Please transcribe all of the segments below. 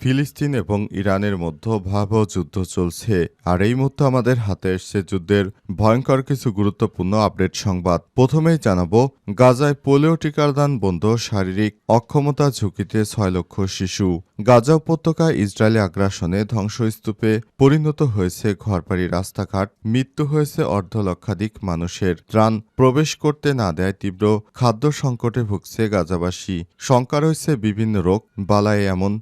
ফিলিস্তিন এবং ইরানের মধ্যে ভয়াবহ যুদ্ধ চলছে, আর এই মুহূর্তে আমাদের হাতে এসছে যুদ্ধের ভয়ঙ্কর কিছু গুরুত্বপূর্ণ আপডেট সংবাদ। প্রথমেই জানাব, গাজায় পোলিও টিকার দান বন্ধ, শারীরিক অক্ষমতা ঝুঁকিতে ছয় লক্ষ শিশু। গাজা উপত্যকায় ইসরায়েলি আগ্রাসনে ধ্বংসস্তূপে পরিণত হয়েছে ঘরবাড়ি রাস্তাঘাট, মৃত্যু হয়েছে অর্ধ লক্ষাধিক মানুষের। ত্রাণ প্রবেশ করতে না দেয় তীব্র খাদ্য সংকটে ভুগছে গাজাবাসী। শঙ্কা রয়েছে বিভিন্ন রোগ, বালায় এমন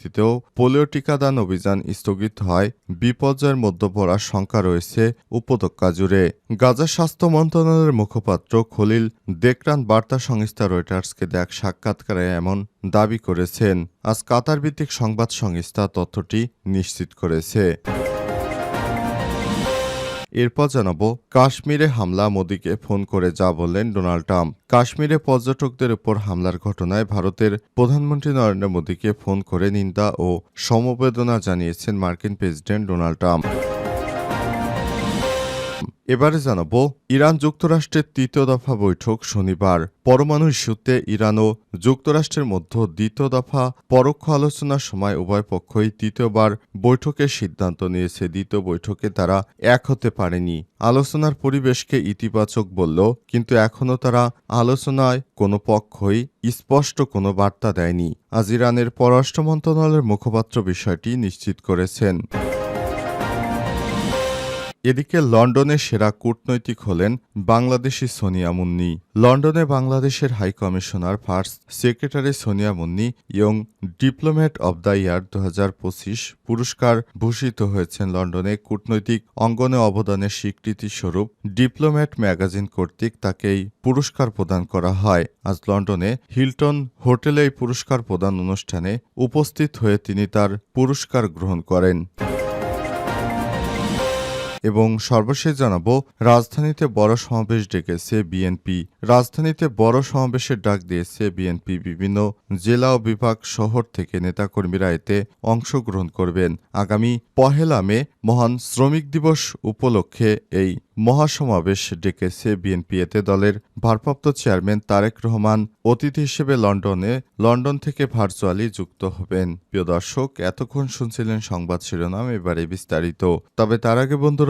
পরিস্থিতিতেও পোলিও টিকাদান অভিযান স্থগিত হয়। বিপর্যয়ের মধ্যে পড়ার শঙ্কা রয়েছে উপত্যকা জুড়ে। গাজা স্বাস্থ্য মন্ত্রণালয়ের মুখপাত্র খলিল দেকরান বার্তা সংস্থা রয়টার্সকে দেখ সাক্ষাৎকারে এমন দাবি করেছেন। আজ কাতার ভিত্তিক সংবাদ সংস্থা তথ্যটি নিশ্চিত করেছে। এরপর জানাব, কাশ্মীরে হামলা, মোদীকে ফোন করে যা বললেন ডোনাল্ড ট্রাম্প। কাশ্মীরে পর্যটকদের উপর হামলার ঘটনায় ভারতের প্রধানমন্ত্রী নরেন্দ্র মোদীকে ফোন করে নিন্দা ও সমবেদনা জানিয়েছেন মার্কিন প্রেসিডেন্ট ডোনাল্ড ট্রাম্প। এবারে জানাব, ইরান যুক্তরাষ্ট্রের তৃতীয় দফা বৈঠক শনিবার। পরমাণু ইস্যুতে ইরান ও যুক্তরাষ্ট্রের মধ্যে দ্বিতীয় দফা পরোক্ষ আলোচনার সময় উভয় পক্ষই তৃতীয়বার বৈঠকের সিদ্ধান্ত নিয়েছে। দ্বিতীয় বৈঠকে তারা এক হতে পারেনি। আলোচনার পরিবেশকে ইতিবাচক বলল, কিন্তু এখনও তারা আলোচনায় কোনো পক্ষই স্পষ্ট কোনো বার্তা দেয়নি। আজ ইরানের পররাষ্ট্র মন্ত্রণালয়ের মুখপাত্র বিষয়টি নিশ্চিত করেছেন। এদিকে লন্ডনে সেরা কূটনৈতিক হলেন বাংলাদেশি সোনিয়া মুন্নি। লন্ডনে বাংলাদেশের high commissioner first secretary Sonia Munni young diplomat of the year দু হাজার পঁচিশ পুরস্কার ভূষিত হয়েছেন লন্ডনে কূটনৈতিক অঙ্গনে অবদানের স্বীকৃতি স্বরূপ ডিপ্লোম্যাট ম্যাগাজিন কর্তৃক তাকে এই পুরস্কার প্রদান করা হয়। আজ লন্ডনে হিলটন হোটেলে এই পুরস্কার প্রদান অনুষ্ঠানে উপস্থিত হয়ে তিনি তার পুরস্কার গ্রহণ করেন। এবং সর্বশেষ জানাব, রাজধানীতে বড় সমাবেশ ডেকেছে বিএনপি রাজধানীতে বড় সমাবেশের ডাক দিয়েছে বিএনপি বিভিন্ন জেলা ও বিভাগ শহর থেকে নেতাকর্মীরা এতে অংশগ্রহণ করবেন। আগামী পহেলা মে, মহান শ্রমিক দিবস উপলক্ষে এই মহাসমাবেশ ডেকেছে বিএনপি এতে দলের ভারপ্রাপ্ত চেয়ারম্যান তারেক রহমান, অতিথি হিসেবে লন্ডনে, লন্ডন থেকে ভার্চুয়ালি যুক্ত হবেন। প্রিয় দর্শক, এতক্ষণ শুনছিলেন সংবাদ শিরোনাম, এবারে বিস্তারিত। তবে তার আগে বন্ধুরা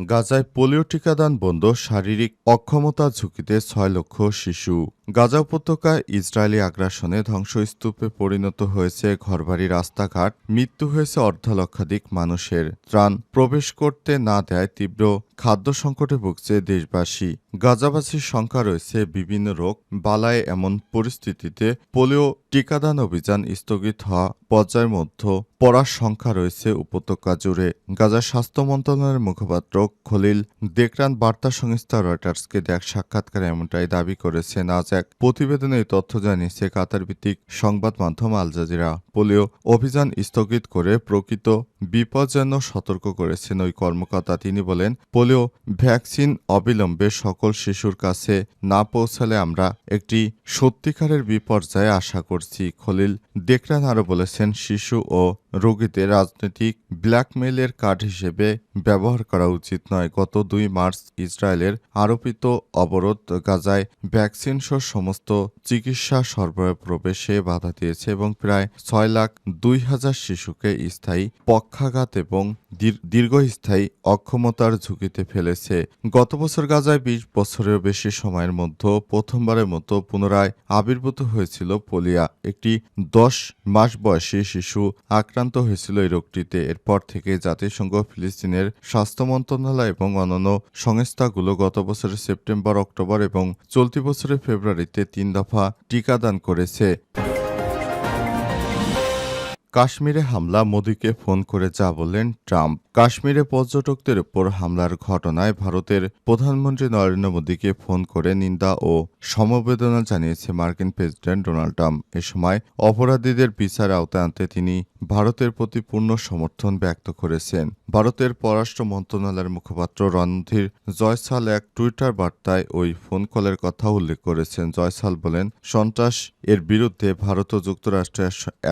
গাজায় পোলিও টিকাদান বন্ধ শারীরিক অক্ষমতা ঝুঁকিতে ছয় লক্ষ শিশু। গাজা উপত্যকায় ইসরায়েলি আগ্রাসনে ধ্বংসস্তূপে পরিণত হয়েছে ঘরবাড়ি, রাস্তাঘাট। মৃত্যু হয়েছে অর্ধ লক্ষাধিক মানুষের। ত্রাণ প্রবেশ করতে না দেয় তীব্র খাদ্য সংকটে ভুগছে দেশবাসী। গাজাবাসীর সংখ্যা রয়েছে বিভিন্ন রোগ। বালায় এমন পরিস্থিতিতে পোলিও টিকাদান অভিযান স্থগিত হওয়া পর্যায়ের মধ্যে পড়ার সংখ্যা রয়েছে উপত্যকা জুড়ে। গাজা স্বাস্থ্য মন্ত্রণালয়ের মুখপাত্র খলিল দেকরান বার্তা সংস্থা রয়টার্সকে দেখ সাক্ষাৎকারে এমনটাই দাবি করেছেন। আজ এক প্রতিবেদনে এই তথ্য জানিয়েছে কাতার ভিত্তিক সংবাদ মাধ্যম আল জাজিরা। পোলিও অভিযান স্থগিত করে প্রকৃত বিপজ্জন্য সতর্ক করেছেন ওই কর্মকর্তা। তিনি বলেন, পোলিও ভ্যাকসিন অবিলম্বে সকল শিশুর কাছে না পৌঁছালে আমরা একটি সত্যিকারের বিপর্যয়ে আশা করছি। খলিল দেখরান আরও বলেছেন, শিশু ও রোগীদের রাজনৈতিক ব্ল্যাকমেইলের কার্ড হিসেবে ব্যবহার করা উচিত নয়। গত দুই মার্চ ইসরায়েলের আরোপিত অবরোধ গাজায় ভ্যাকসিন সহ সমস্ত চিকিৎসা সরবরাহ প্রবেশে বাধা দিয়েছে এবং প্রায় ছয় লাখ দুই হাজার শিশুকে স্থায়ী পক্ষাঘাত এবং দীর্ঘস্থায়ী অক্ষমতার ঝুঁকিতে ফেলেছে। গত বছর গাজায় বিশ বছরের বেশি সময়ের মধ্যে প্রথমবারের মতো পুনরায় আবির্ভূত হয়েছিল পোলিয়া। একটি দশ মাস বয়সী শিশু আক্রান্ত হয়েছিল এই রোগটিতে। এরপর থেকে জাতিসংঘ ফিলিস্তিনের স্বাস্থ্য মন্ত্রণালয় এবং অন্যান্য সংস্থাগুলো গত বছরের সেপ্টেম্বর, অক্টোবর এবং চলতি বছরের ফেব্রুয়ারিতে তিন দফা টিকাদান করেছে। কাশ্মীরে হামলা, মোদীকে ফোন করে যা বললেন ট্রাম্প। কাশ্মীরে পর্যটকদের উপর হামলার ঘটনায় ভারতের প্রধানমন্ত্রী নরেন্দ্র মোদীকে ফোন করে নিন্দা ও সমবেদনা জানিয়েছে মার্কিন প্রেসিডেন্ট ডোনাল্ড ট্রাম্প। এ সময় অপরাধীদের বিচার আওতায় আনতে তিনি ভারতের প্রতি পূর্ণ সমর্থন ব্যক্ত করেছেন। ভারতের পররাষ্ট্র মন্ত্রণালয়ের মুখপাত্র রণধীর জয়সাল এক টুইটার বার্তায় ওই ফোন কলের কথা উল্লেখ করেছেন। জয়সাল বলেন, সন্ত্রাস এর বিরুদ্ধে ভারত ও যুক্তরাষ্ট্র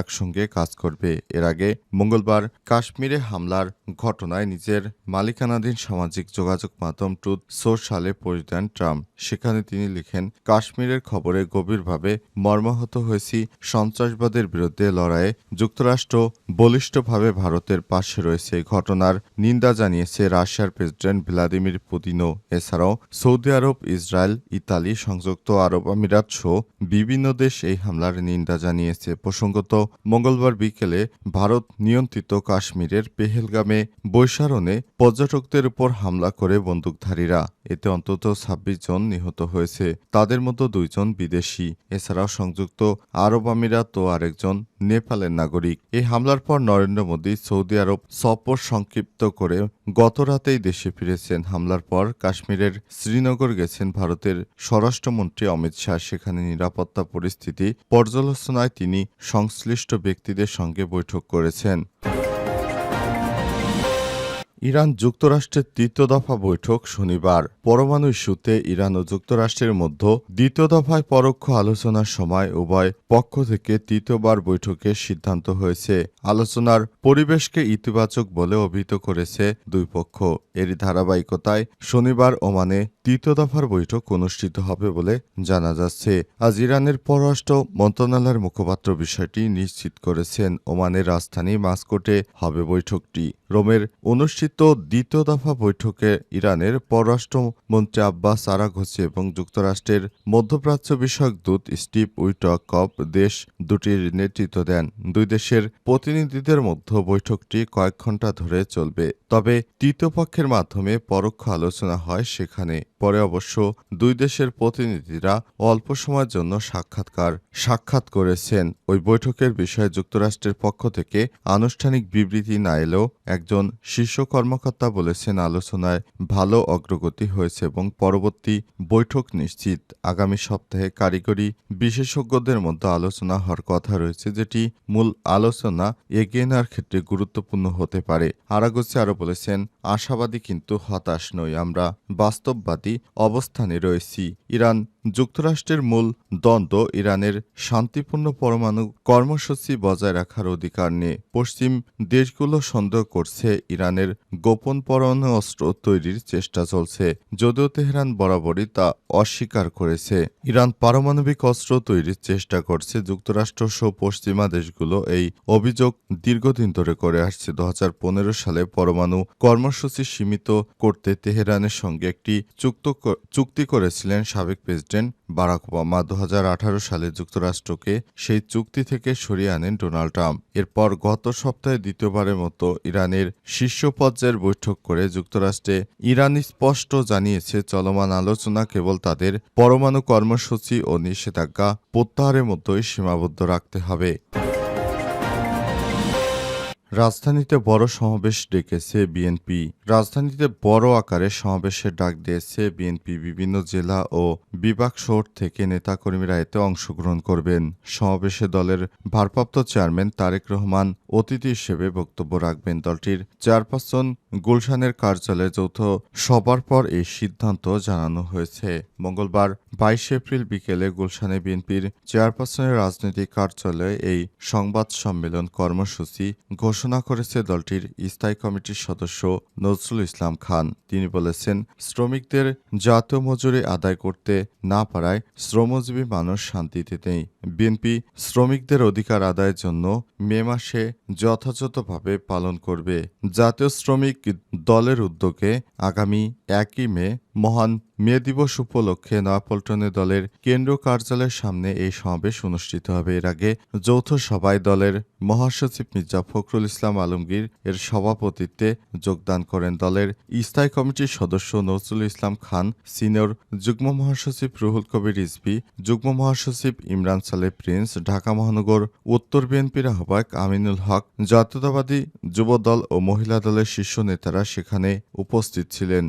একসঙ্গে কাজ করবে। এর আগে মঙ্গলবার কাশ্মীরে হামলার ঘটনায় নিজের মালিকানাধীন সামাজিক যোগাযোগ মাধ্যম ট্রুথ সোশ্যালে পোস্ট দেন ট্রাম্প। সেখানে তিনি লিখেন, কাশ্মীরের খবরে গভীরভাবে মর্মাহত হয়েছি। সন্ত্রাসবাদের বিরুদ্ধে লড়াইয়ে যুক্তরাষ্ট্র বলিষ্ঠভাবে ভারতের পাশে রয়েছে। ঘটনার নিন্দা জানিয়েছে রাশিয়ার প্রেসিডেন্ট ভ্লাদিমির পুতিনও। এছাড়াও সৌদি আরব, ইসরায়েল, ইতালি, সংযুক্ত আরব আমিরাত সহ বিভিন্ন দেশ এই হামলার নিন্দা জানিয়েছে। প্রসঙ্গত, মঙ্গলবার বিকেলে ভারত নিয়ন্ত্রিত কাশ্মীরের পেহেলগামে বৈশারণে পর্যটকদের উপর হামলা করে বন্দুকধারীরা। এতে অন্তত ছাব্বিশ জন নিহত হয়েছে। তাদের মতো দুইজন বিদেশি। এছাড়াও সংযুক্ত আরব আমিরাত ও আরেকজন নেপালের নাগরিক। এই হামলার পর নরেন্দ্র মোদী সৌদি আরব সফর সংক্ষিপ্ত করে গতরাতেই দেশে ফিরেছেন। হামলার পর কাশ্মীরের শ্রীনগর গেছেন ভারতের স্বরাষ্ট্রমন্ত্রী অমিত শাহ। সেখানে নিরাপত্তা পরিস্থিতি পর্যালোচনায় তিনি সংশ্লিষ্ট ব্যক্তিদের সঙ্গে বৈঠক করেছেন। ইরান যুক্তরাষ্ট্রের তৃতীয় দফা বৈঠক শনিবার। পরমাণু ইস্যুতে ইরান ও যুক্তরাষ্ট্রের মধ্যে দ্বিতীয় দফায় পরোক্ষ আলোচনার সময় উভয় পক্ষ থেকে তৃতীয়বার বৈঠকের সিদ্ধান্ত হয়েছে। আলোচনার পরিবেশকে ইতিবাচক বলে অভিহিত করেছে দুই পক্ষ। এরই ধারাবাহিকতায় শনিবার ওমানে তৃতীয় দফার বৈঠক অনুষ্ঠিত হবে বলে জানা যাচ্ছে। আজ ইরানের পররাষ্ট্র মন্ত্রণালয়ের মুখপাত্র বিষয়টি নিশ্চিত করেছেন। ওমানের রাজধানী মাস্কোটে হবে বৈঠকটি। রোমের অনুষ্ঠিত দ্বিতীয় দফা বৈঠকে ইরানের পররাষ্ট্রমন্ত্রী আব্বাস আরাঘোসি এবং যুক্তরাষ্ট্রের মধ্যপ্রাচ্য বিষয়ক দূত স্টিভ উইটকপ দেশ দুটির নেতৃত্ব দেন। দুই দেশের প্রতিনিধিদের মধ্যে বৈঠকটি কয়েক ঘণ্টা ধরে চলবে। তবে তৃতীয় পক্ষের মাধ্যমে পরোক্ষ আলোচনা হয় সেখানে। পরে অবশ্য দুই দেশের প্রতিনিধিরা অল্প সময়ের জন্য সাক্ষাৎকার সাক্ষাৎ করেছেন। ওই বৈঠকের বিষয়ে যুক্তরাষ্ট্রের পক্ষ থেকে আনুষ্ঠানিক বিবৃতি না এলেও একজন শীর্ষ কর্মকর্তা বলেছেন আলোচনায় ভালো অগ্রগতি হয়েছে এবং পরবর্তী বৈঠক নিশ্চিত। আগামী সপ্তাহে কারিগরি বিশেষজ্ঞদের মধ্যে আলোচনা হওয়ার কথা রয়েছে, যেটি মূল আলোচনা এগিয়ে নেওয়ার ক্ষেত্রে গুরুত্বপূর্ণ হতে পারে। আরাগোসি আরও বলেছেন, আশাবাদী কিন্তু হতাশ নই, আমরা বাস্তববাদী অবস্থানে রয়েছি। ইরান যুক্তরাষ্ট্রের মূল দ্বন্দ্ব ইরানের শান্তিপূর্ণ পরমাণু কর্মসূচি বজায় রাখার অধিকার নিয়ে। পশ্চিম দেশগুলো সন্দেহ করছে ইরানের গোপন পরমাণু অস্ত্র তৈরির চেষ্টা চলছে, যদিও তেহরান বরাবরই তা অস্বীকার করেছে। ইরান পারমাণবিক অস্ত্র তৈরির চেষ্টা করছে, যুক্তরাষ্ট্র সহ পশ্চিমা দেশগুলো এই অভিযোগ দীর্ঘদিন ধরে করে আসছে। দু হাজার পনেরো সালে পরমাণু কর্মসূচি সীমিত করতে তেহরানের সঙ্গে একটি চুক্ত চুক্তি করেছিলেন সাবেক প্রেসিডেন্ট বারাক ওবামা দু হাজার আঠারো সালে যুক্তরাষ্ট্রকে সেই চুক্তি থেকে সরিয়ে আনেন ডোনাল্ড ট্রাম্প। এরপর গত সপ্তাহে দ্বিতীয়বারের মতো ইরানের শীর্ষ পর্যায়ের বৈঠক করে যুক্তরাষ্ট্রে ইরান স্পষ্ট জানিয়েছে চলমান আলোচনা কেবল তাদের পরমাণু কর্মসূচি ও নিষেধাজ্ঞা প্রত্যাহারের মতোই সীমাবদ্ধ রাখতে হবে। রাজধানীতে বড় সমাবেশ ডেকেছে বিএনপি। রাজধানীতে বড় আকারে সমাবেশের ডাক দিয়েছে বিএনপি বিভিন্ন জেলা ও বিভাগ শহর থেকে নেতাকর্মীরা এতে অংশগ্রহণ করবেন। সমাবেশে দলের ভারপ্রাপ্ত চেয়ারম্যান তারেক রহমান অতিথি হিসেবে বক্তব্য রাখবেন দলটির চেয়ারপারসন গুলশানের কার্যালয়ে যৌথ সবার পর এই সিদ্ধান্ত জানানো হয়েছে। মঙ্গলবার বাইশ এপ্রিল বিকেলে গুলশানে বিএনপির চেয়ারপারসনের রাজনৈতিক কার্যালয়ে এই সংবাদ সম্মেলন কর্মসূচি ঘোষণা করেছে দলটির স্থায়ী কমিটির সদস্য নজরুল ইসলাম খান। তিনি বলেছেন, শ্রমিকদের জাতীয় মজুরি আদায় করতে না পারায় শ্রমজীবী মানুষ শান্তিতে নেই। বিএনপি শ্রমিকদের অধিকার আদায়ের জন্য মে মাসে যথাযথভাবে পালন করবে। জাতীয় শ্রমিক দলের উদ্যোগে আগামী একই মে মহান মে দিবস উপলক্ষে নয়াপল্টনে দলের কেন্দ্রীয় কার্যালয়ের সামনে এই সমাবেশ অনুষ্ঠিত হবে। এর আগে যৌথ সভায় দলের মহাসচিব মির্জা ফখরুল ইসলাম আলমগীর এর সভাপতিত্বে যোগদান করেন দলের স্থায়ী কমিটির সদস্য নজরুল ইসলাম খান, সিনিয়র যুগ্ম মহাসচিব রুহুল কবির রিজভী, যুগ্ম মহাসচিব ইমরান সালে প্রিন্স, ঢাকা মহানগর উত্তর বিএনপির আহ্বায়ক আমিনুল হক, জাতীয়তাবাদী যুবদল ও মহিলা দলের শীর্ষ নেতারা সেখানে উপস্থিত ছিলেন।